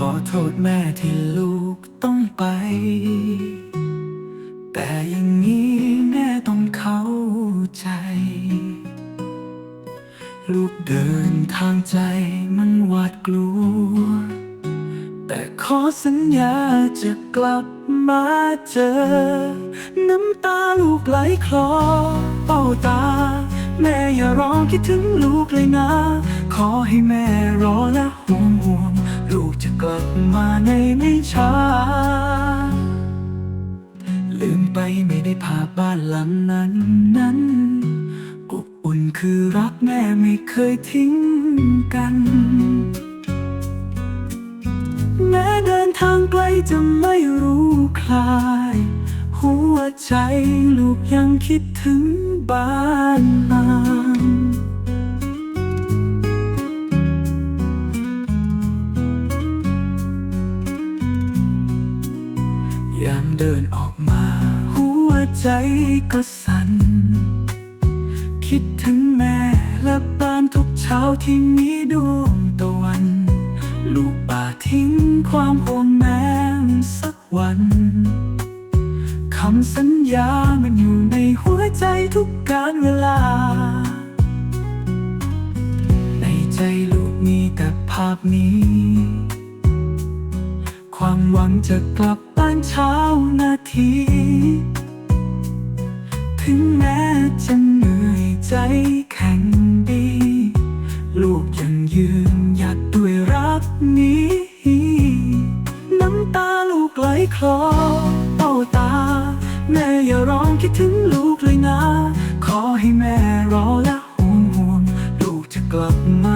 ขอโทษแม่ที่ลูกต้องไป แต่อย่างนี้แม่ต้องเข้าใจ ลูกเดินทางใจมันหวาดกลัว แต่ขอสัญญาจะกลับมาเจอ น้ำตาลูกไหลคลอเป้าตา แม่อย่าร้องคิดถึงลูกเลยนะ ขอให้แม่ ไม่ช้า ลืมไปไม่ได้พาบ้านหลังนั้นนั้นอบอุ่นคือรักแม่ไม่เคยทิ้งกัน แม้เดินทางไกลจะไม่รู้คลาย หัวใจลูกยังคิดถึงบ้านนางามเดินออกมา หัวใจก็สั่น คิดถึงแม่และบ้านทุกเช้าที่มีดวงตะวัน ลูกป่าทิ้งความห่วงแม่สักวันคำสัญญามันอยู่ในหัวใจทุกการเวลา ในใจลูกมีแต่ภาพนี้ ความหวังจะกลับานเช้านาที ถึงแม้จะเหนื่อยใจแข็งดี ลูกยังยืนหยัดด้วยรักนี้ น้ำตาลูกไหลคลอเป้าตา แม่อย่าร้องคิดถึงลูกเลยนะ ขอให้แม่รอและห่วงห่วงลูกจะกลับมา